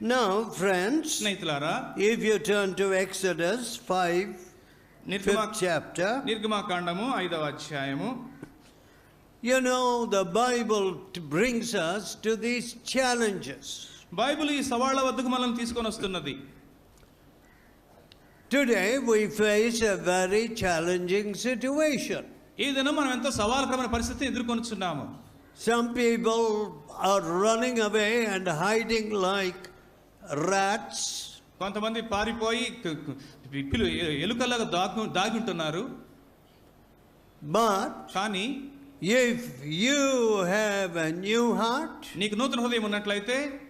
Now, friends, స్నేహితులారా if you turn to Exodus 5, నిర్గమా 5th chapter, నిర్గమాకాండము ఐదవ అధ్యాయము you know the Bible t- brings us to these challenges. Bible ఈ సవాళ్ల వద్దకు మనల్ని తీసుకొని వస్తున్నది Today we face a very challenging situation. ఈ దినం మనం ఎంతో సవాలకరమైన పరిస్థితిని ఎదుర్కొనుచున్నాము Some people are running away and hiding like rats. కొంతమంది పారిపోయి ఎ- ఎలుకలాగా దాగు దాగి ఉంటున్నారు But కానీ if you have a new heart, నీకు నూతన హృదయం ఉన్నట్లయితే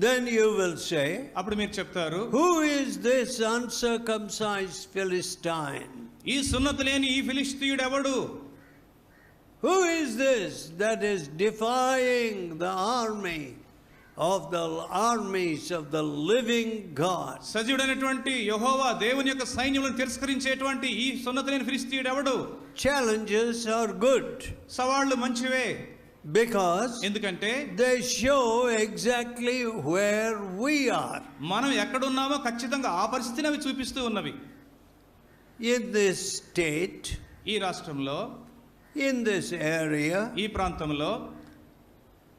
then you will say, అప్పుడు మీరు చెప్తారు Who is this uncircumcised Philistine? ఈ సున్నతి లేని ఈ ఫిలిస్తీయుడు ఎవడు Who is this that is defying the army of the armies of the living God? సజీవుడైనటువంటి యహోవా దేవుని యొక్క సైన్యములను తిరస్కరించేటువంటి ఈ సున్నతి లేని ఫిలిస్తీయుడు ఎవడు Challenges are good సవాళ్ళు మంచివే because ఎందుకంటే they show exactly where we are మనం ఎక్కడున్నామో ఖచ్చితంగా ఆ పరిస్థితిని అవి చూపిస్తూ ఉన్నవి in this state, ఈ రాష్ట్రంలో in this area. ఈ ప్రాంతంలో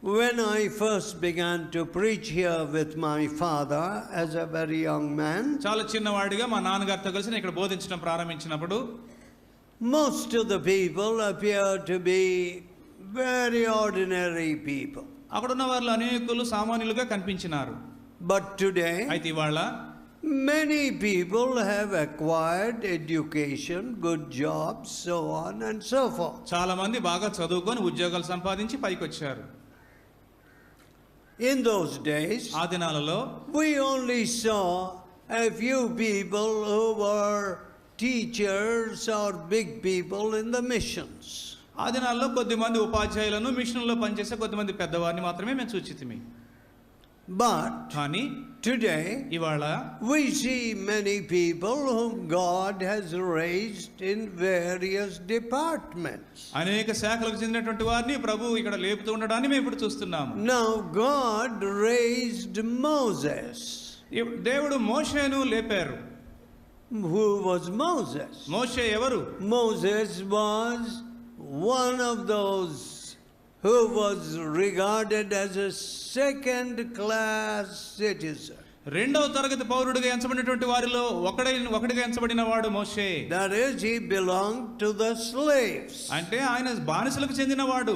When I first began to preach here with my father as a very young man, చాలా చిన్నవాడిగా మా నాన్నగారితో కలిసి నేను ఇక్కడ బోధించడం ప్రారంభించినప్పుడు most of the people appear to be very ordinary people. అక్కడ ఉన్న వాళ్ళు అనేకులు సామాన్యులుగా కనిపించినారు But today, అయితే ఇవాళ many people have acquired education, good jobs, so on and so forth. చాలా మంది బాగా చదువుకొని ఉద్యోగాలు సంపాదించి పైకి వచ్చారు In those days, ఆ దినాలలో we only saw a few people who were teachers or big people in the missions. ఆ దినాల్లో కొద్ది మంది ఉపాధ్యాయులను మిషన్లో పనిచేసే కొద్దిమంది పెద్దవారిని మాత్రమే మేము చూచితిమి But కానీ today, ఇవాళ we see many people whom God has raised in various departments. అనేక శాఖలకు చెందినటువంటి వారిని ప్రభు ఇక్కడ లేపుతూ ఉండడాన్ని మేము ఇప్పుడు చూస్తున్నాము Now, God raised Moses. ఇప్- దేవుడు మోషేను లేపారు Who was Moses? మోషే ఎవరు Moses was one of those who was regarded as a second class citizen. రెండవ తరగతి పౌరుడిగా ఎంచబడినటువంటి వారిలో ఒకడై ఒకడిగా ఎంచబడిన వాడు మోసే that is he belong to the slaves అంటే ఆయన బానిసలకు చెందినవాడు.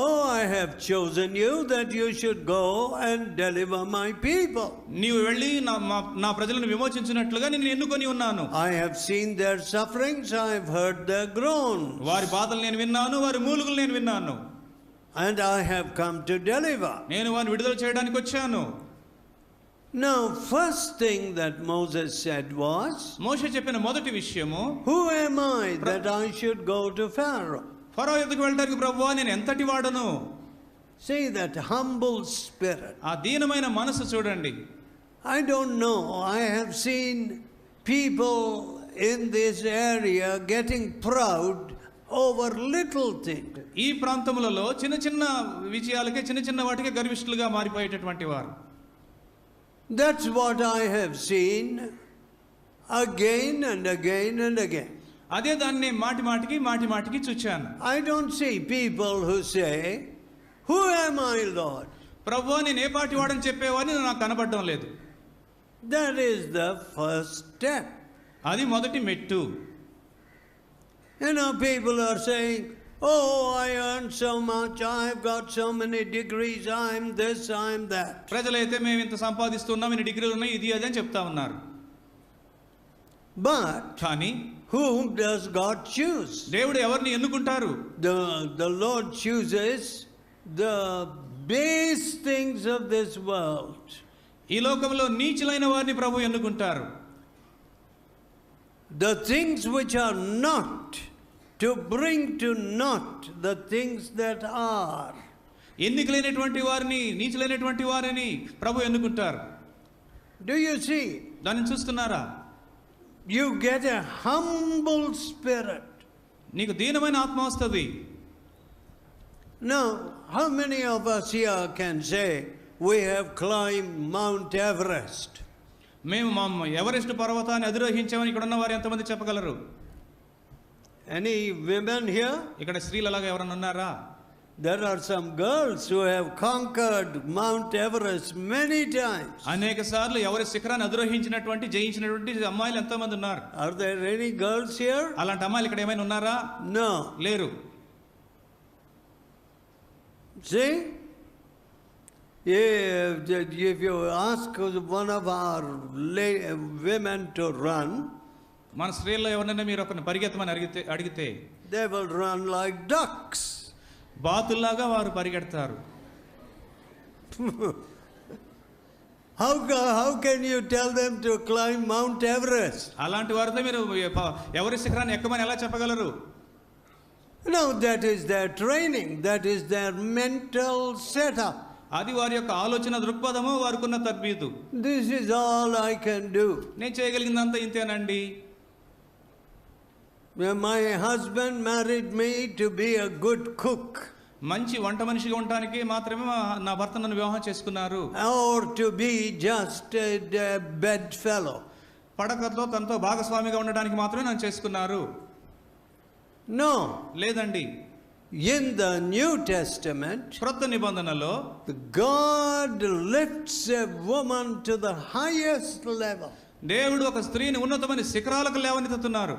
Oh, I have chosen you that you should go and deliver my people. నీవు వెళ్ళి నా మా- నా ప్రజలను విమోచించినట్లుగా నేను ఎన్నుకొని ఉన్నాను I have seen their sufferings, I have heard their groans, వారి బాధలు నేను విన్నాను వారి మూలుగులు నేను విన్నాను and I have come to deliver. నేను వారిని విడుదల చేయడానికి వచ్చాను Now, first thing that Moses said was, మోషే చెప్పిన మొదటి విషయము Who am I that I should go to Pharaoh? ఫరో ఎద్దుకు వెళ్ళడానికి ప్రభువా నేను ఎంతటి వాడను See that humble spirit. ఆ దీనమైన మనసు చూడండి I don't know, I have seen people in this area getting proud over little things. ఈ ప్రాంతములలో చిన్న చిన్న విజయాలకే చిన్న చిన్న వాటికే గర్విష్ఠులుగా మారిపోయేటటువంటి వారు That's what I have seen again and again and again. అదే దాన్ని మాటి మాటికి మాటి మాటికి చూచాను I don't see people who say, Who am I, Lord? ప్రభువా నేను ఏ పాటి వాడని చెప్పేవాడిని నాకు కనబడడం లేదు That is the first step. అది మొదటి మెట్టు You know, people are saying, Oh, I earn so much, I've got so many degrees, I'm this, I'm that. ప్రజలైతే మేము ఇంత సంపాదిస్తున్నాం ఇన్ని డిగ్రీలు ఉన్నాయి ఇది అది అని చెప్తా ఉన్నారు But కానీ whom does God choose? దేవుడు ఎవరిని ఎన్నుకుంటారు The, the Lord chooses the base things of this world. ఈ లోకంలో నీచులైన వారిని ప్రభు ఎన్నుకుంటారు The things which are not to bring to naught the things that are. ఎన్నికలేనటువంటి వారిని నీచులైనటువంటి వారిని ప్రభు ఎన్నుకుంటారు Do you see? దాన్ని చూస్తున్నారా you get a humble spirit నీకు దీనమైన ఆత్మ వస్తుంది. No how many of us here can say we have climb Mount Everest మేము మామ ఎవరెస్ట్ పర్వతాన్ని అధిరోహించామని ఇక్కడ ఉన్న వారు ఎంతమంది చెప్పగలరు? ఎనీ విమెన్ హియర్ ఇక్కడ స్త్రీలు అలాగా ఎవరైనా ఉన్నారా? There are some girls who have conquered Mount Everest many times. అనేక సార్లు ఎవరి శిఖరాన్ని అధిరోహించినటువంటి జయించినటువంటి అమ్మాయిలు ఎంతమంది ఉన్నారు Are there any girls here? అలాంటి అమ్మాయిలు ఇక్కడ ఏమైనా ఉన్నారా No. లేరు See? If, if you ask one of our women to run, మన స్త్రీల్లో ఎవరినైనా మీరు ఒకరిని పరిగెత్తమని అడిగితే అడిగితే they will run like ducks. బాతుల్లాగా వారు పరిగెడతారు ca- how can you tell them to climb Mount Everest? అలాంటి వారితో మీరు ఎవరి శిఖరాన్ని ఎక్కమని ఎలా చెప్పగలరు No, that is their training, that is their mental setup. అది వారి యొక్క ఆలోచన దృక్పథము వారికున్న తద్బీదు This is all I can do. నేను చేయగలిగిందంతా ఇంతేనండి My husband married me to be a good cook మంచి వంట మనిషిగా ఉండటానికి మాత్రమే మా- నా భర్త నన్ను వివాహం చేసుకున్నారు or to be just a, a bedfellow. పడకతో తనతో భాగస్వామిగా ఉండడానికి మాత్రమే నన్ను చేసుకున్నారు No. లేదండి In the New Testament, క్రొత్త నిబంధనలో God lifts a woman to the highest level. దేవుడు ఒక స్త్రీని ఉన్నతమైన శిఖరాలకు లేవనెత్తుతున్నారు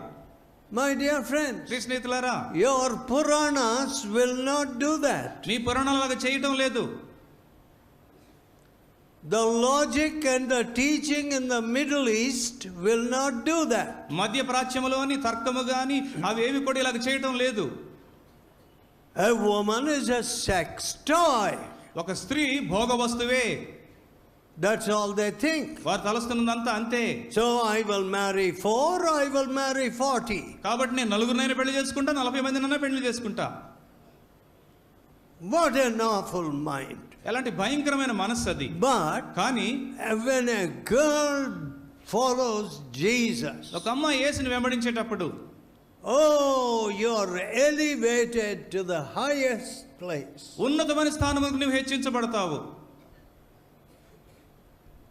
My dear friends, శ్రీ స్నేహితులారా your Puranas will not do that. మీ పురాణాలాగా చేయటం లేదు The logic and the teaching in the Middle East will not do that. మధ్య ప్రాచ్యములోని తర్కము గాని అవేవి కూడా ఇలాగ చేయటం లేదు A woman is a sex toy. ఒక స్త్రీ భోగ వస్తువే That's all they think. వారు తలస్తున్నదంతా అంతే So I will marry four, I will marry 40. కాబట్టి నేను నలుగురినైనా పెళ్ళి చేసుకుంటా నలభై మందినైనా పెళ్ళి చేసుకుంటా What an awful mind. ఎలాంటి భయంకరమైన మనస్సు అది But కానీ when a girl follows Jesus, ఒక అమ్మాయి యేసుని వెంబడించేటప్పుడు oh, you're elevated to the highest place. ఉన్నతమైన స్థానముకు నువ్వు హెచ్చించబడతావు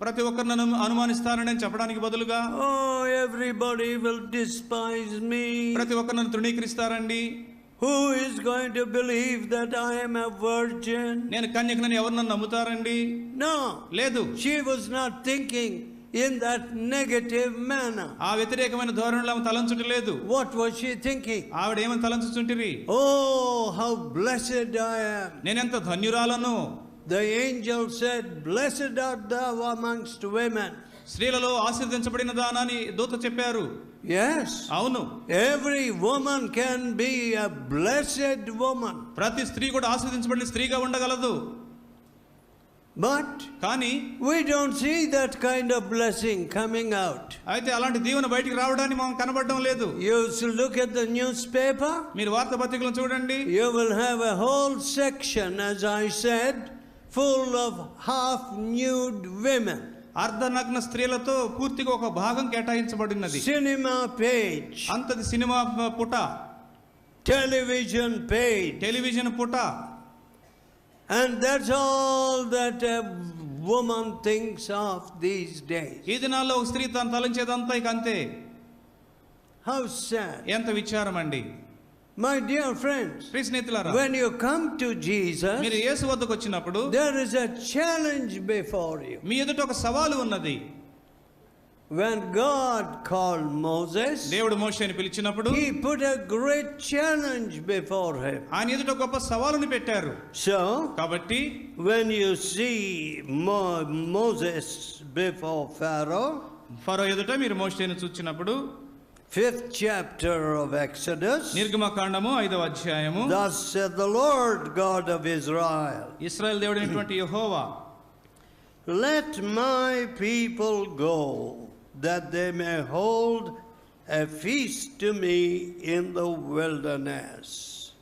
ప్రతి ఒక్కరు నన్ను అనుమానిస్తానని చెప్పడానికి బదులుగా ఓ ఎవ్రీబడి విల్ డిస్పైజ్ మీ ప్రతి ఒక్కరు నన్ను తృణీకరిస్తారండి. Who is going to believe that I am a virgin నేను కన్యక నన్ను ఎవరు నన్ను నమ్ముతారండి? నో లేదు. She was not thinking in that negative man ఆ వ్యతిరేకమైన ధోరణిలో ఆమె తలంచుటి లేదు. వాట్ వాస్ షీ థింకింగ్ ఆవిడ ఏమని తలంచుచుంటిరి? ఓ హౌ బ్లెస్డ్ ఐ నేను ఎంత ధన్యురాలను? The angel said, Blessed art thou amongst women. స్త్రీలలో ఆశీర్దించబడిన దానాన్ని దూత చెప్పారు Yes, అవును every woman can be a blessed woman. ప్రతి స్త్రీ కూడా ఆశీర్దించబడిన స్త్రీగా ఉండగలదు But కానీ we don't see that kind of blessing coming out. అయితే అలాంటి దీవెన బయటికి రావడానికి మనం కనబడడం లేదు You should look at the newspaper, మీరు వార్తాపత్రికలను చూడండి you will have a whole section, as I said, full of half nude women. అర్ధనగ్న స్త్రీలతో పూర్తిగా ఒక భాగం కేటాయించబడినది Cinema page, అంతది సినిమా పుట television page, టెలివిజన్ పుట and that's all that a woman thinks of these days. ఈ దినాల్లో ఒక స్త్రీ తను తలంచేదంతా ఇక అంతే How sad. ఎంత విచారం అండి My dear friends, ప్రియ స్నేహితులారా when you come to Jesus, మీరు యేసు వద్దకు వచ్చినప్పుడు there is a challenge before you. మీ ఎదుట ఒక సవాలు ఉన్నది when God called Moses, దేవుడు మోషేని పిలిచినప్పుడు he put a great challenge before him. ఆయన ఎదుట గొప్ప సవాలుని పెట్టారు So, కాబట్టి when you see Mo- Moses before Pharaoh, ఫరో ఎదుట మీరు మోషేని చూచినప్పుడు fifth chapter of Exodus, నిర్గమకాండము ఐదవ అధ్యాయము thus said the Lord God of Israel, Israel దేవుడైనటువంటి Jehovah let my people go, that they may hold a feast to me in the wilderness.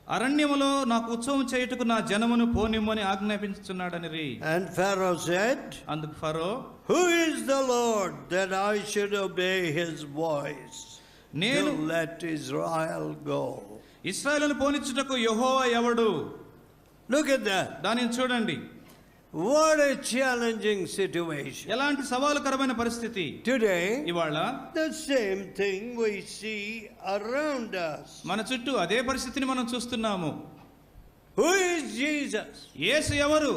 అరణ్యములో నాకు ఉత్సవం చేయుటకు నా జనమును పోనిమ్మని ఆజ్ఞాపించుచున్నాడని రీ And Pharaoh said, అందుకు ఫరో Who is the Lord that I should obey his voice to నేను let Israel go? ఇస్రాయలను పోనిచ్చుటకు యెహోవా ఎవడు Look at that. దానిని చూడండి What a challenging situation. ఎలాంటి సవాలుకరమైన పరిస్థితి Today, ఇవాళ the same thing we see around us. మన చుట్టూ అదే పరిస్థితిని మనం చూస్తున్నాము Who is Jesus? యేసు ఎవరు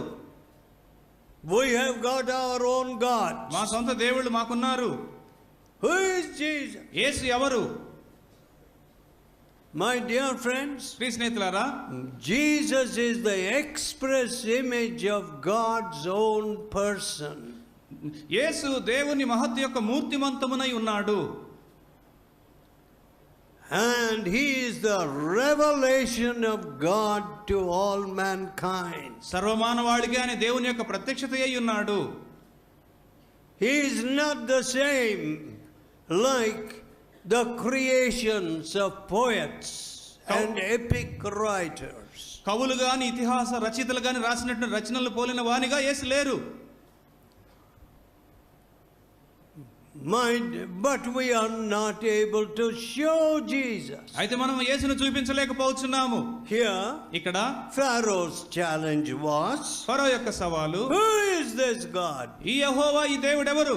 We have got our own gods. మా సొంత దేవుళ్ళు మాకున్నారు? యేసు ఎవరు? మై డియర్ ఫ్రెండ్స్ ప్లీజ్ స్నేహితులారా Jesus is the express image of God's own person యేసు దేవుని మహత్ యొక్క మూర్తిమంతమునై ఉన్నాడు. And he is the revelation of God to all man ఖాయిన్ సర్వమానవాడిగా అనే దేవుని యొక్క ప్రత్యక్షత అయి ఉన్నాడు he is not the same like the creations of poets and epic writers. కవులు గాని ఇతిహాస రచయితలు గాని రాసినటువంటి రచనలు పోలిన వానిగా యేసు లేరు అయితే మనం యేసును చూపించలేకపోతున్నాము. హియర్ ఇక్కడ ఫారోస్ ఛాలెంజ్ వాస్ ఫరో యొక్క సవాలు దిస్ గాడ్ ఈ యహోవా ఈ దేవుడు ఎవరు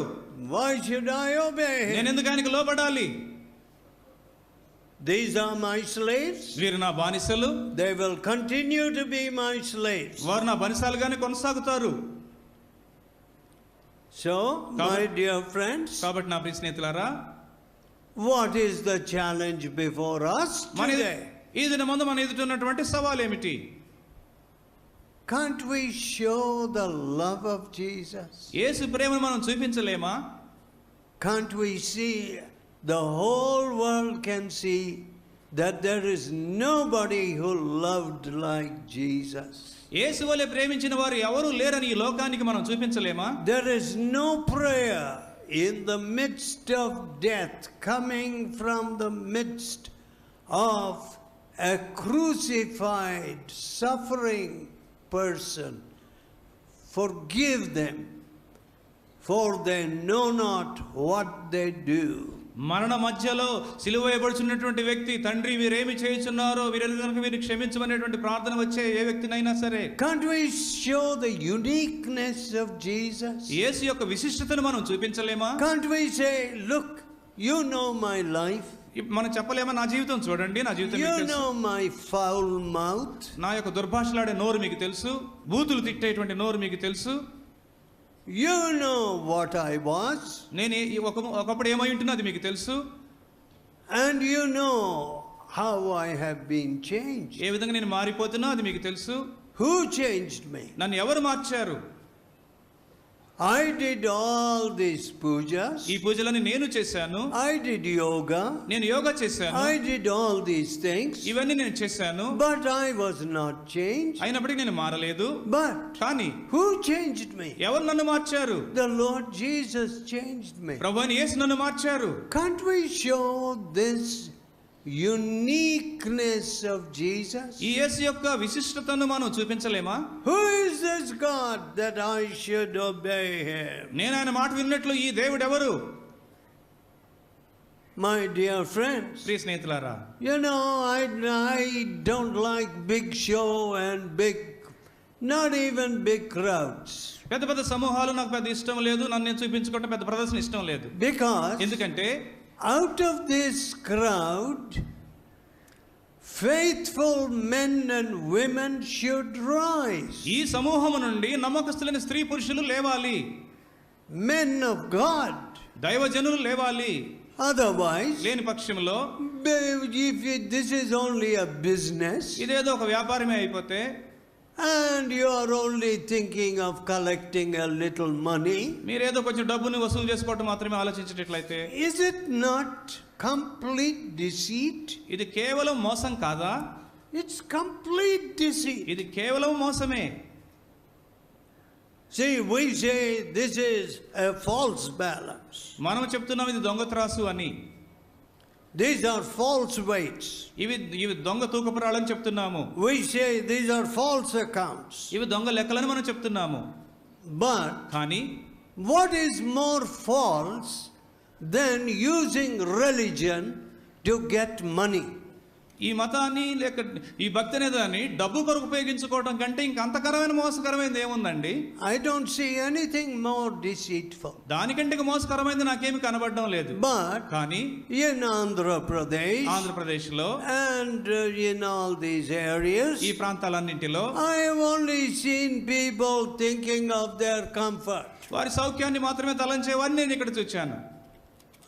వై షుడ్ ఐ ఓబే నేను ఎందుకు ఆయనకు లోబడాలి? దేస్ ఆర్ మై స్లేవ్స్ వీరు నా బానిసలు. They will continue to be my slaves వారు నా బానిసలుగానే కొనసాగుతారు. So, my dear friends, కాబట్టి నా ప్రియ స్నేహితులారా what is the challenge before us మన? ఈ దిన ముందు మన ఎదుట ఉన్నటువంటి సవాల్ ఏమిటి Can't we show the love of Jesus? యేసు ప్రేమను మనం చూపించలేమా Can't we see, the whole world can see that there is nobody who loved like Jesus? యేసు వలె ప్రేమించిన వారు ఎవరు లేరని ఈ లోకానికి మనం చూపించలేమా There is no prayer in the midst of death coming from the midst of a crucified, suffering person. Forgive them, for they know not what they do. మరణ మధ్యలో సిలువ వేయబడుచున్నటువంటి వ్యక్తి తండ్రి వీరేమి చేయుచున్నారో వీరెలు కనుక వీరిని క్షమించమనేటువంటి ప్రార్థన వచ్చే ఏ వ్యక్తినైనా సరే Can't we show the uniqueness of Jesus? యేసు యొక్క విశిష్టతను మనం చూపించలేమా we say, Look, you know my life, ఇప్ మనం చెప్పలేమా నా జీవితం చూడండి నా జీవితం తెలుసు. know my foul mouth. నా యొక్క దుర్భాషలాడే నోరు మీకు తెలుసు బూతులు తిట్టేటువంటి నోరు మీకు తెలుసు You know what I was, నేను ఏ- ఒక ఒకప్పుడు ఏమై ఉంటున్నా అది మీకు తెలుసు and you know how I have been changed. ఏ విధంగా నేను మారిపోతున్నా అది మీకు తెలుసు Who changed me? నన్ను ఎవరు మార్చారు I did all this puja ఈ పూజలన్నీ నేను చేశాను. ఐ డిడ్ యోగా నేను యోగా చేశాను. I did all this things ఇవన్నీ నేను చేశాను. But I was not change అయినప్పటికీ నేను మారలేదు. బట్ కానీ హూ చేంజ్ మీ ఎవరు నన్ను మార్చారు? The Lord Jesus change me ప్రభు అని నన్ను మార్చారు. Can't we show this uniqueness of Jesus? ఈ యేసు యొక్క విశిష్టతను మనం చూపించలేమా Who is this God that I should obey him? నేను ఆయన మాట విన్నట్లు ఈ దేవుడు ఎవరు My dear friends, ప్రియ స్నేహితులారా you know, I, I don't like big show and big, not even big crowds. పెద్ద పెద్ద సమూహాలు నాకు పెద్ద ఇష్టం లేదు నన్ను నేను చూపించుకోవటం పెద్ద ప్రదర్శన ఇష్టం లేదు Because ఎందుకంటే out of this crowd, faithful men and women should rise. ఈ సమూహము నుండి నమ్మకస్తులైన స్త్రీ పురుషులు లేవాలి Men of God. దైవజనులు లేవాలి Otherwise, లేని పక్షంలో if it- this is only a business ఇదేదో ఒక వ్యాపారమే అయిపోతే and you're only thinking of collecting a money మీరు కొంచెం డబ్బుని వసూలు చేసుకోవటం మాత్రమే ఆలోచించేటట్లయితే is it not complete deceit ఇది కేవలం మోసం కాదా? ఇట్స్ కంప్లీట్ డిసీట్ ఇది కేవలం మోసమే. See, we say this is a false balance. మనం చెప్తున్నాం ఇది దొంగత్రాసు అని. These are false weights. ఇవి ఇవి దొంగ తూకపురాలని చెప్తున్నాము We say these are false accounts. ఇవి దొంగ లెక్కలని మనం చెప్తున్నాము But కానీ what is more false than using religion to get money? ఈ మతాన్ని లేక ఈ భక్తి అనే దాన్ని డబ్బు కొరకు ఉపయోగించుకోవడం కంటే ఇంక అంతకరమైన మోసకరమైనది ఏముందండి I don't see anything more deceitful. దానికంటే మోసకరమైనది నాకేమి కనబడడం లేదు But కానీ Andhra Pradesh ఆంధ్రప్రదేశ్లో uh, in all these areas, ఈ ప్రాంతాలన్నింటిలో have only seen people thinking of their comfort. వారి సౌఖ్యాన్ని మాత్రమే తలంచేవారిని నేను ఇక్కడ చూచాను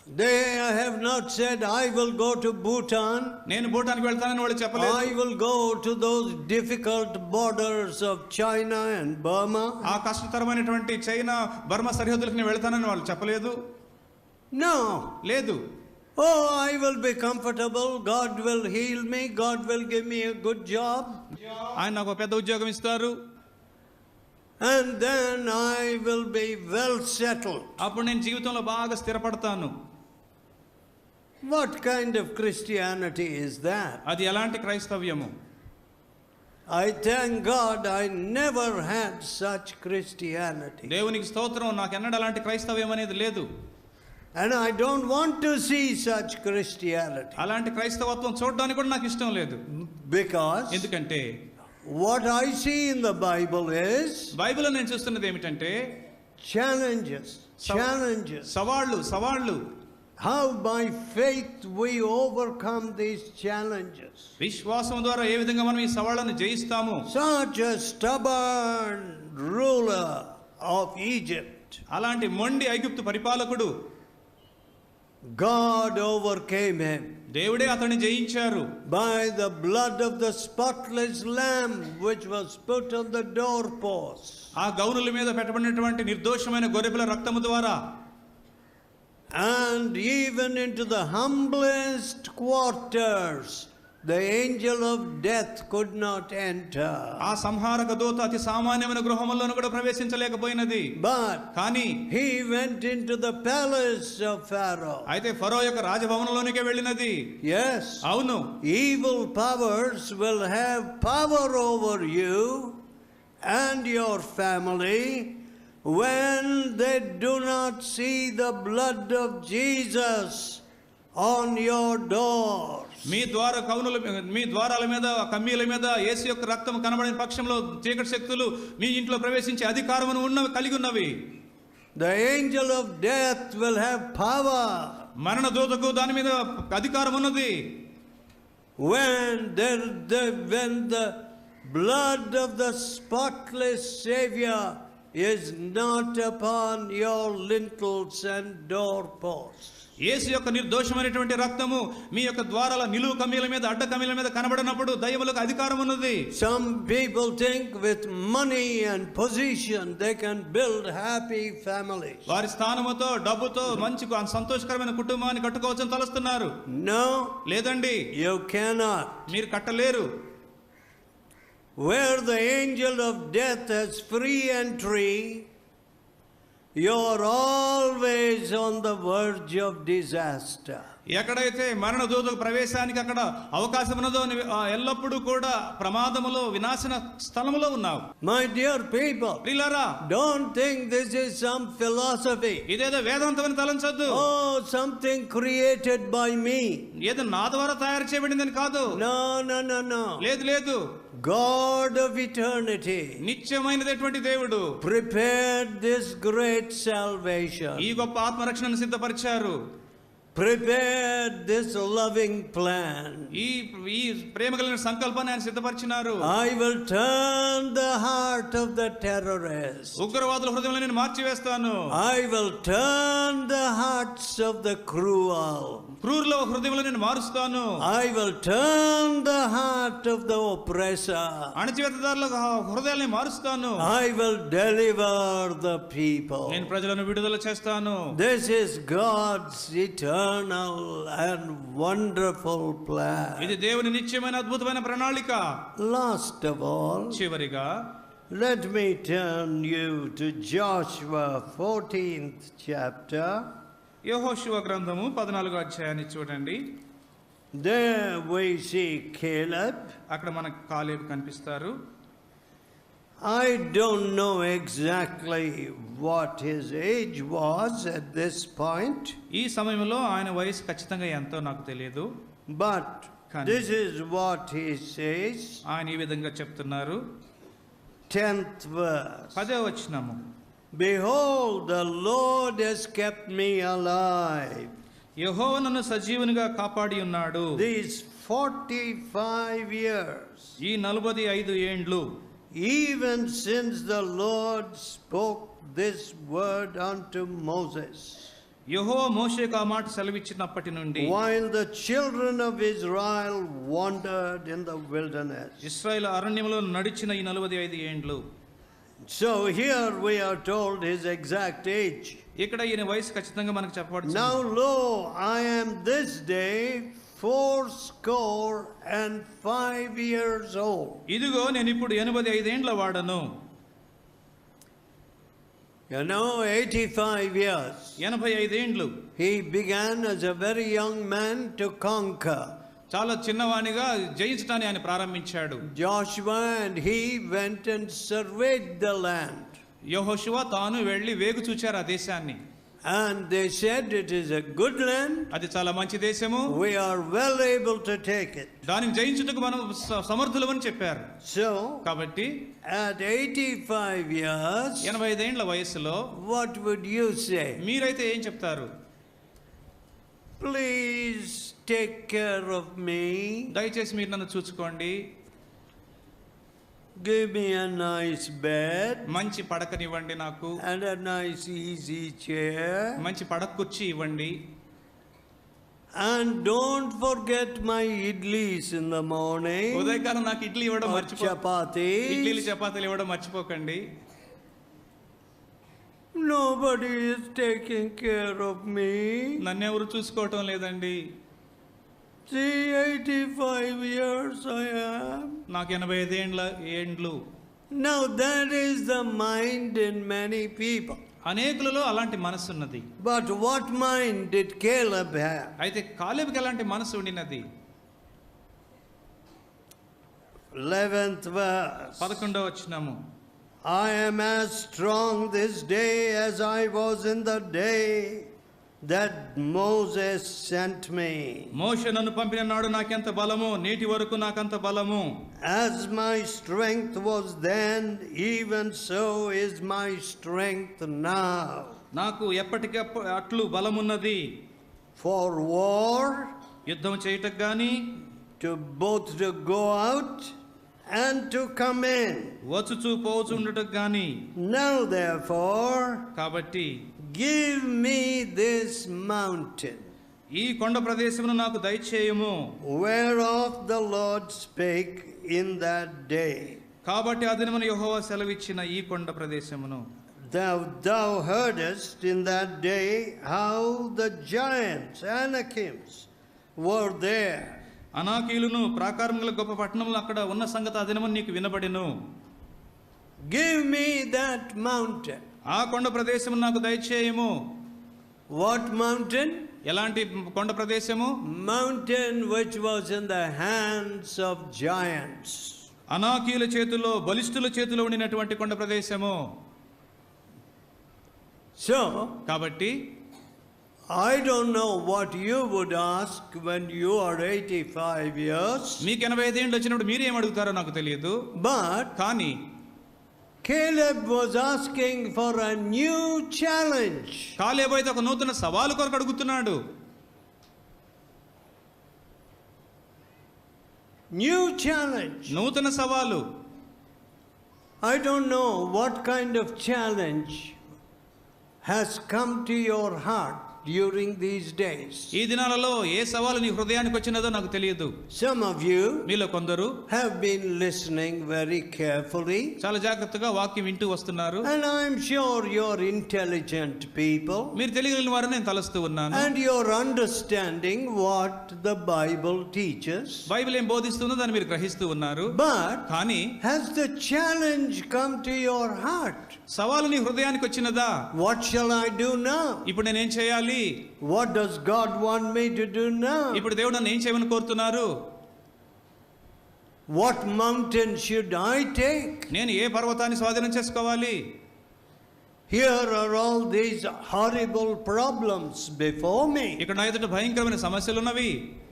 They have not said, I will go to Bhutan, నేను భూటానికి వెళ్తానని వాళ్ళు చెప్పలేదు I will go to those difficult borders of China and Burma. ఆ కష్టతరమైనటువంటి చైనా బర్మా సరిహద్దులకు నేను వెళ్తానని వాళ్ళు చెప్పలేదు No. లేదు Oh, I will be comfortable. God will heal me. God will give me a good job. ఆయన నాకు పెద్ద ఉద్యోగం ఇస్తారు And then I will be well settled. అప్పుడు నేను జీవితంలో బాగా స్థిరపడతాను What kind of Christianity is that? అది ఎలాంటి క్రైస్తవ్యము I thank God I never had such Christianity. దేవునికి స్తోత్రం నాకు ఎన్నడూ అలాంటి క్రైస్తవ్యం అనేది లేదు And I don't want to see such Christianity. అలాంటి క్రైస్తవత్వం చూడడానికి కూడా నాకు ఇష్టం లేదు Because ఎందుకంటే what I see in the Bible is బైబిల్లో నేను చూస్తున్నది ఏమిటంటే Sav- challenges. సవాళ్ళు సవాళ్ళు How by faith we overcome these challenges. విశ్వాసం ద్వారా ఏ విధంగా మనం ఈ సవాళ్ళను జయిస్తాము Such a stubborn ruler of Egypt, అలాంటి మొండి ఐగుప్తు పరిపాలకుడు God overcame him దేవుడే అతన్ని జయించారు by the blood of the spotless lamb which was put on the doorpost. ఆ గౌనుల మీద పెట్టబడినటువంటి నిర్దోషమైన గొర్రెపిల్ల రక్తము ద్వారా And even into the humblest quarters, the angel of death could not enter. ఆ సంహారక దూత అతి సామాన్యమైన గృహములను కూడా ప్రవేశించలేకపోయినది But కానీ he went into the palace of Pharaoh. అయితే ఫరో యొక్క రాజభవనంలోనికే వెళ్ళినది Yes, అవును evil powers will have power over you and your family when they do not see the blood of Jesus on your doors. మీ ద్వార కవనులు మీ ద్వారాల మీద కమ్మీల మీద AC యొక్క రక్తం కనబడిన పక్షంలో చీకటి శక్తులు మీ ఇంట్లో ప్రవేశించే అధికారము ఉన్న కలిగి ఉన్నవి the angel of death will have power మరణ దూతకు దాని మీద అధికారం ఉన్నది when there the when the blood of the spotless saviour is not upon your lintels and doorposts. యేసు యొక్క నిర్దోషమైనటువంటి రక్తము మీ యొక్క ద్వారాల నిలువు కమ్మీల మీద అడ్డ కమ్మీల మీద కనబడినప్పుడు దైవములకు అధికారం ఉన్నది Some people think with money and position they can build happy families. వారి స్థానముతో డబ్బుతో మంచి సంతోషకరమైన కుటుంబాన్ని కట్టుకోవచ్చని తలుస్తున్నారు No, లేదండి you cannot. మీరు కట్టలేరు Where the angel of death has free entry, you're always on the verge of disaster. ఎక్కడైతే మరణ దూతకు ప్రవేశానికి అక్కడ అవకాశం ఉన్నదో ని- ఎల్లప్పుడూ కూడా ప్రమాదములో వినాశన స్థలములో ఉన్నావు My dear people, ప్రియులారా don't think this is some philosophy. ఇదేదో వేదాంతం అని తలంచొద్దు Oh, something created by me. ఏదో నా ద్వారా తయారు చేయబడిందని కాదు no. లేదు లేదు God of eternity నిత్యమైనటువంటి దేవుడు prepared this great salvation. ఈ గొప్ప ఆత్మరక్షణను సిద్ధపరిచారు prepared this loving plan. ఈ ఈ ప్రేమ కలిగిన సంకల్పాన్ని ఆయన సిద్ధపరిచినారు I will turn the heart of the terrorist. ఉగ్రవాదుల హృదయంలో నేను మార్చివేస్తాను I will turn the hearts of the cruel. క్రూరుల హృదయంలో నేను మారుస్తాను I will turn the heart of the oppressor. అణచివేతదారుల హృదయాల్ని మారుస్తాను I will deliver the people. నేను ప్రజలను విడుదల చేస్తాను This is God's eternal and wonderful plan. ఇది దేవుని నిత్యమైన అద్భుతమైన ప్రణాళిక Last of all, చివరిగా let me turn you to Joshua 14th chapter. యోహో Shiva గ్రంథము పద్నాలుగో అధ్యాయాన్ని చూడండి. అక్కడ మనకు కాలేబ్ కనిపిస్తారు. I don't know exactly what his age was at this point ఈ సమయంలో ఆయన వయసు ఖచ్చితంగా ఎంతో నాకు తెలియదు. But this is what his age ఆయన ఈ విధంగా చెప్తున్నారు. టెన్త్ పదే వచ్చినాము Behold, the Lord has kept me alive యెహోవా నన్ను సజీవునిగా కాపాడి ఉన్నాడు these 45 years, ఈ నలభై ఐదు ఏండ్లు even since the Lord spoke this word unto Moses. యెహోవా మోషేకు ఆ మాట సెలవిచ్చినప్పటి నుండి While the children of Israel wandered in the wilderness. Israel అరణ్యంలో నడిచిన ఈ నలభై ఐదు ఏండ్లు So here we are told his exact age. ఇక్కడ ఈయన వయసు ఖచ్చితంగా మనకు చెప్పబడుతుంది Now lo, I am this day fourscore and five years old. ఇదిగో నేను ఇప్పుడు ఎనభై ఐదేండ్ల వాడను You know, 85 years. ఎనభై ఐదేండ్లు He began as a very young man to conquer. చాలా చిన్నవానిగా జయించడాన్ని ఆయన ప్రారంభించాడు Joshua and he went and surveyed the land. యెహోషువ తాను వెళ్ళి వేగు చూచారు ఆ దేశాన్ని And they said it is a good land. అది చాలా మంచి దేశము We are well able to take it. దానిని జయించుటకు మనం సమర్థులమని చెప్పారు So, కాబట్టి at 85 years, ఎనభై ఐదేండ్ల వయసులో what would you say? మీరైతే ఏం చెప్తారు Please take care of me. దయచేసి మీరు నన్ను చూసుకోండి Give me a nice bed మంచి పడకనివ్వండి నాకు and a nice easy chair. మంచి పడక కుర్చీ ఇవ్వండి And don't forget my idlis in the morning. ఉదయకాలం నాకు ఇడ్లీ ఇవ్వడం మర్చిపో ఇడ్లీలు chapatis. చపాతీలు ఇవ్వడం మర్చిపోకండి nobody's taking care of me నన్ను ఎవరు చూసుకోవటం లేదండి. త్రీ ఎయిటీ ఫైవ్ ఇయర్స్ నాకు ఎనభై ఐదు ఏండ్ల ఏండ్లు. Now that is the mind in many people అనేకులలో అలాంటి మనసు ఉన్నది. But what mind it Khel అయితే కాలేబ్కి అలాంటి మనసు ఉండినది? లెవెన్త్ పదకొండవ వచ్చినాము I am as strong this day as I was in the day that Moses sent me. మోష నన్ను పంపిన నాడు నాకెంత బలము నేటి వరకు నాకంత బలము As my strength was then, even so is my strength now. నాకు ఎప్పటికప్పుడు అట్లు బలమున్నది For war, యుద్ధం చేయుటకు గాని to both to go out and to come in. వచ్చుచూ పోవచ్చు ఉండటకు గాని Now therefore, కాబట్టి give me this mountain ఈ కొండ ప్రదేశమును నాకు దయచేయము whereof the Lord spake in that day. కాబట్టి ఆ దినమున యెహోవా సెలవిచ్చిన ఈ కొండ ప్రదేశమును Thou, thou heardest in that day how the giants, Anakims, were there. అనాకీలును ప్రాకారం గల గొప్ప పట్టణములు అక్కడ ఉన్న సంగతి ఆ దినమున నీకు వినబడెను Give me that mountain. ఆ కొండ ప్రదేశము నాకు దయచేయము What mountain? ఎలాంటి కొండ ప్రదేశము Mountain which was in the hands of giants. అనాకీల చేతిలో బలిష్ఠుల చేతిలో ఉండినటువంటి కొండ ప్రదేశము So, కాబట్టి I don't know what you would ask when you are eighty five years మీకు ఎనభై ఐదేళ్ళు వచ్చినప్పుడు మీరు ఏం అడుగుతారో నాకు తెలియదు. బట్ కానీ Caleb was asking for a new challenge Caleb అయితే ఒక నూతన సవాలు కొరకు అడుగుతున్నాడు. న్యూ ఛాలెంజ్ నూతన సవాలు. I don't know what kind of challenge has come to your heart during these days. ఈ దినాలలో ఏ సవాలు నీ హృదయానికి వచ్చినదో నాకు తెలియదు Some of you మీలో కొందరు have been listening very carefully, చాలా జాగ్రత్తగా వాక్యం వింటూ వస్తున్నారు and I'm sure you're intelligent people, మీరు తెలియగలిగిన వారు నేను తలస్తూ ఉన్నాను and you're understanding what the Bible teaches. Bible ఏం బోధిస్తుందో దాన్ని మీరు గ్రహిస్తూ ఉన్నారు But కానీ has the challenge come to your heart? సవాలు నీ హృదయానికి వచ్చినదా What shall I do now? ఇప్పుడు నేనేం చేయాలి తండ్రి what does God want me to do now ఇప్పుడు దేవుడు నన్ను ఏం చేయమని కోరుతున్నారు? What mountain should I take నేను ఏ పర్వతాన్ని స్వాధీనం చేసుకోవాలి? Here are all these horrible problems before me ఇక్కడ నా ఎదుట భయంకరమైన సమస్యలు ఉన్నవి.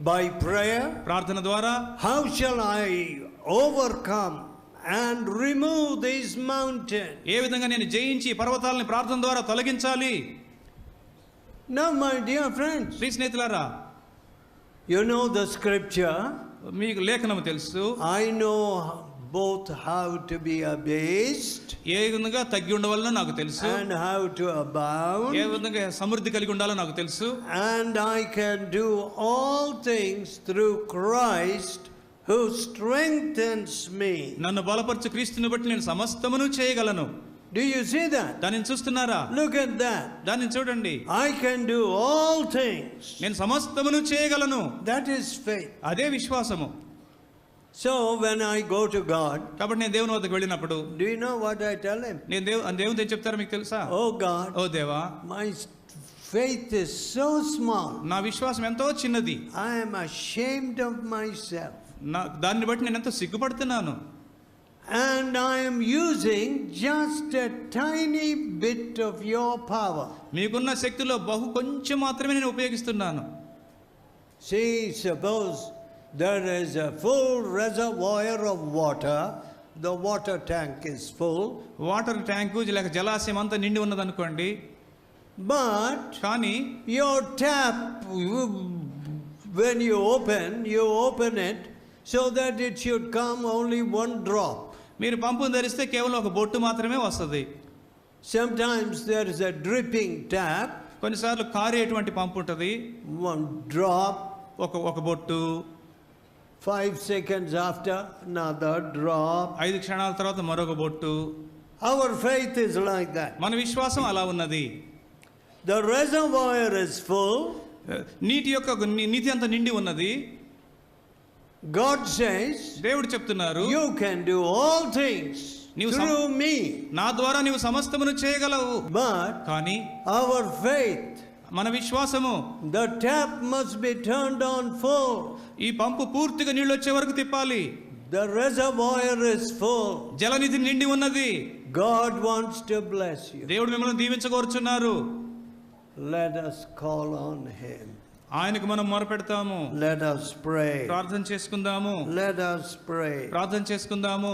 బై ప్రేయర్ ప్రార్థన ద్వారా how shall I overcome and remove this mountain ఏ విధంగా నేను జయించి పర్వతాలని ప్రార్థన ద్వారా తొలగించాలి? Now, my dear friends, ప్రీ స్నేహితులారా you know the scripture. మీకు లేఖనం తెలుసు I know both how to be abased ఏ విధంగా తగ్గి ఉండవాలనో నాకు తెలుసు and how to A abound. విధంగా సమృద్ధి కలిగి ఉండాలో నాకు తెలుసు And I can do all things through Christ who strengthens me. నన్ను బలపరచు క్రీస్తుని బట్టి నేను సమస్తమును చేయగలను Do you see that? దానిని చూస్తున్నారా Look at that. దానిని చూడండి I can do all things. నేను సమస్తమును చేయగలను That is faith. అదే విశ్వాసము So when I go to God, కాబట్టి నేను దేవుని వద్దకు వెళ్ళినప్పుడు do you know what I tell Him? నేను దేవు దేవుని ఏం చెప్తారో మీకు తెలుసా Oh God, ఓ దేవా my faith is so small. నా విశ్వాసం ఎంతో చిన్నది I am ashamed of myself. నా దాన్ని బట్టి నేను ఎంతో సిగ్గుపడుతున్నాను And I am using just a tiny bit of your power. మీకున్న శక్తిలో బహు కొంచెం మాత్రమే నేను ఉపయోగిస్తున్నాను See, suppose there is a full reservoir of water, the water tank is full, water tank లేక జలాశయం అంతా నిండి ఉన్నదనుకోండి but కానీ your tap, when you open, you open it so that it should come only one drop. మీరు పంపును ధరిస్తే కేవలం ఒక బొట్టు మాత్రమే వస్తుంది Sometimes there is a dripping tap, కొన్నిసార్లు కారేటువంటి పంపు ఉంటుంది one drop, ఒక ఒక బొట్టు five seconds after, another drop. ఐదు క్షణాల తర్వాత మరొక బొట్టు Our faith is like that. మన విశ్వాసం అలా ఉన్నది The reservoir is full. నీటి యొక్క ని- నీతి అంత నిండి ఉన్నది గాడ్ సేస్ దేవుడు చెప్తున్నారు you can do all things నీవు త్రూ మీ నా ద్వారా నీవు సమస్తమును చేయగలవు. బట్ కానీ అవర్ ఫెయిత్ మన విశ్వాసము the tap must be turn on full ఈ పంపు పూర్తిగా నీళ్ళు వచ్చే వరకు తిప్పాలి. ద రిజర్వాయర్ ఇస్ ఫోర్ జలనిధి నిండి ఉన్నది. God wants to bless you దేవుడు మిమ్మల్ని దీవించగోరుచున్నారు let us call on him ఆయనకు మనం మొరపెడతాము Let us pray. ప్రార్థన చేసుకుందాము Let us pray. ప్రార్థన చేసుకుందాము